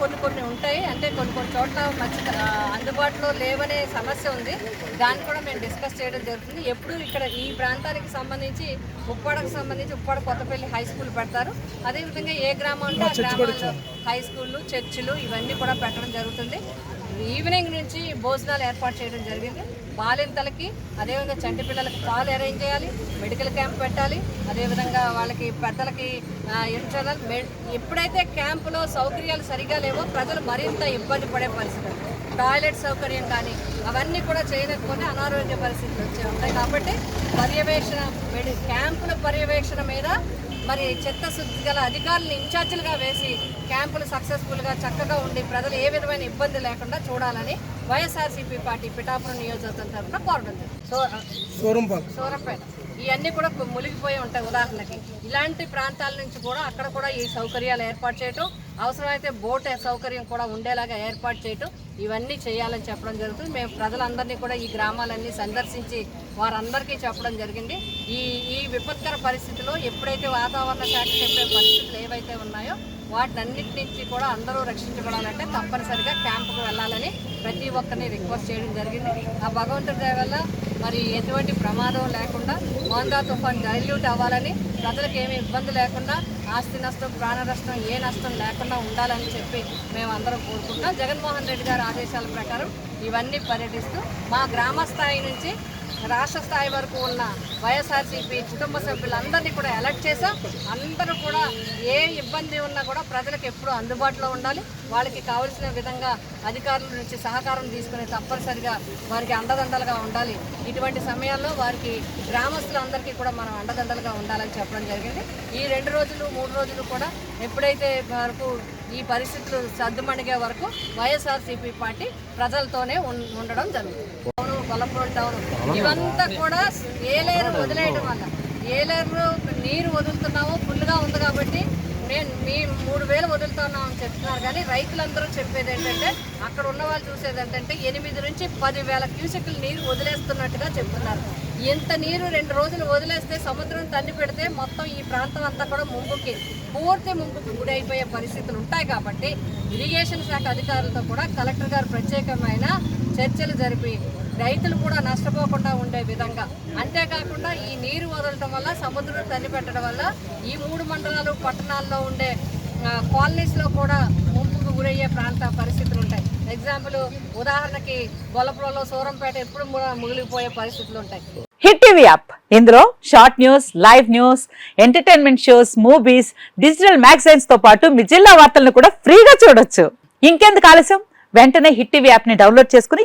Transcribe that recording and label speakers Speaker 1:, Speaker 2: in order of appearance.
Speaker 1: కొన్ని కొన్ని ఉంటాయి. అంటే కొన్ని కొన్ని చోట్ల మంచి అందుబాటులో లేవనే సమస్య ఉంది. దాన్ని కూడా మేము డిస్కస్ చేయడం జరుగుతుంది. ఎప్పుడు ఇక్కడ ఈ ప్రాంతానికి సంబంధించి ఉప్పాడకు సంబంధించి ఉప్పాడ కొత్తపల్లి హై స్కూల్ పెడతారు. అదేవిధంగా ఏ గ్రామం ఉంటే ఆ గ్రామాల్లో హై స్కూళ్ళు చర్చిలు ఇవన్నీ కూడా పెట్టడం జరుగుతుంది. ఈవినింగ్ నుంచి భోజనాలు ఏర్పాటు చేయడం జరిగింది. బాలింతలకి అదేవిధంగా చంటి పిల్లలకి పాలు అరేంజ్ చేయాలి మెడికల్ క్యాంప్ పెట్టాలి అదేవిధంగా వాళ్ళకి పెద్దలకి ఇంటర్నల్ ఎప్పుడైతే క్యాంపులో సౌకర్యాలు సరిగా లేవో ప్రజలు మరింత ఇబ్బంది పడే పరిస్థితి టాయిలెట్ సౌకర్యం కానీ అవన్నీ కూడా చేయలేకపోతే అనారోగ్య పరిస్థితులు వచ్చే ఉంటాయి. కాబట్టి పర్యవేక్షణ మెడి క్యాంపుల పర్యవేక్షణ మీద మరి చిత్తశుద్ధి గల అధికారులను ఇన్ఛార్జీలుగా వేసి క్యాంపులు సక్సెస్ఫుల్గా చక్కగా ఉండి ప్రజలు ఏ విధమైన ఇబ్బంది లేకుండా చూడాలని వైఎస్ఆర్సీపీ పార్టీ పిఠాపురం నియోజకవర్గం తరఫున కోరడం జరిగింది. సూరంపేట ఇవన్నీ కూడా మునిగిపోయి ఉంటాయి ఉదాహరణకి. ఇలాంటి ప్రాంతాల నుంచి కూడా అక్కడ కూడా ఈ సౌకర్యాలు ఏర్పాటు చేయటం అవసరమైతే బోట్ సౌకర్యం కూడా ఉండేలాగా ఏర్పాటు చేయటం ఇవన్నీ చేయాలని చెప్పడం జరుగుతుంది. మేము ప్రజలందరినీ కూడా ఈ గ్రామాలన్నీ సందర్శించి వారందరికీ చెప్పడం జరిగింది. ఈ ఈ విపత్కర పరిస్థితిలో ఎప్పుడైతే వాతావరణ శాఖ చెప్పే పరిస్థితులు ఏవైతే ఉన్నాయో వాటన్నిటి నుంచి కూడా అందరూ రక్షించబడాలంటే తప్పనిసరిగా క్యాంపుకు వెళ్ళాలని ప్రతి ఒక్కరిని రిక్వెస్ట్ చేయడం జరిగింది. ఆ భగవంతుడి దయ వల్ల మరి ఎటువంటి ప్రమాదం లేకుండా మోందా తుఫాన్ డైల్యూట్ అవ్వాలని ప్రజలకు ఏమి ఇబ్బంది లేకుండా ఆస్తి నష్టం ప్రాణ నష్టం ఏ నష్టం లేకుండా ఉండాలని చెప్పి మేము అందరం కోరుకుంటున్నాం. జగన్మోహన్ రెడ్డి గారి ఆదేశాల ప్రకారం ఇవన్నీ పర్యటిస్తూ మా గ్రామ స్థాయి నుంచి రాష్ట్ర స్థాయి వరకు ఉన్న వైఎస్ఆర్సీపీ కుటుంబ సభ్యులందరినీ కూడా ఎలక్ట్ చేసాం అందరూ కూడా ఏ ఇబ్బంది ఉన్నా కూడా ప్రజలకు ఎప్పుడూ అందుబాటులో ఉండాలి. వాళ్ళకి కావలసిన విధంగా అధికారుల నుంచి సహకారం తీసుకుని తప్పనిసరిగా వారికి అండదండలుగా ఉండాలి. ఇటువంటి సమయాల్లో వారికి గ్రామస్తులందరికీ కూడా మనం అండదండలుగా ఉండాలని చెప్పడం జరిగింది. ఈ రెండు రోజులు మూడు రోజులు కూడా ఎప్పుడైతే వరకు ఈ పరిస్థితులు సర్దుమణిగే వరకు వైఎస్ఆర్సీపీ పార్టీ ప్రజలతోనే ఉండడం జరుగుతుంది. గొల్లపూడి టౌన్ ఇవంతా కూడా ఏలేరు వదిలేయడం వల్ల. ఏలేరు నీరు వదులుతున్నాము ఫుల్గా ఉంది కాబట్టి నేను మీ మూడు వేలు వదులుతున్నామని చెప్తున్నారు కానీ రైతులందరూ చెప్పేది ఏంటంటే అక్కడ ఉన్న వాళ్ళు చూసేది ఏంటంటే ఎనిమిది నుంచి పదివేల క్యూసెక్లు నీరు వదిలేస్తున్నట్టుగా చెప్తున్నారు. ఇంత నీరు రెండు రోజులు వదిలేస్తే సముద్రం తన్ని పెడితే మొత్తం ఈ ప్రాంతం అంతా కూడా ముంపుకి పూర్తి ముంపుకి గురైపోయే పరిస్థితులు ఉంటాయి కాబట్టి ఇరిగేషన్ శాఖ అధికారులతో కూడా కలెక్టర్ గారు ప్రత్యేకమైన చర్చలు జరిపి రైతులు కూడా నష్టపోకుండా ఉండే విధంగా. అంతేకాకుండా ఈ నీరు వదలటం వల్ల సముద్రం తల్లి పెట్టడం వల్ల ఈ మూడు మండలాలు పట్టణాల్లో ఉండే కాలనీస్లో కూడా ముంపుకు గురయ్యే ప్రాంత పరిస్థితులు ఉంటాయి. ఎగ్జాంపుల్ ఉదాహరణకి గొల్లపురంలో సూరంపేట ఎప్పుడు కూడా ముగిలిపోయే పరిస్థితులు ఉంటాయి.
Speaker 2: Hit TV app. ఇందులో short news live news entertainment shows movies digital మ్యాగజైన్స్తో పాటు మీ జిల్లా వార్తలను కూడా ఫ్రీగా చూడొచ్చు. ఇంకెందుకు ఆలస్యం? వెంటనే హిట్ టీవీ యాప్ని డౌన్లోడ్ చేసుకుని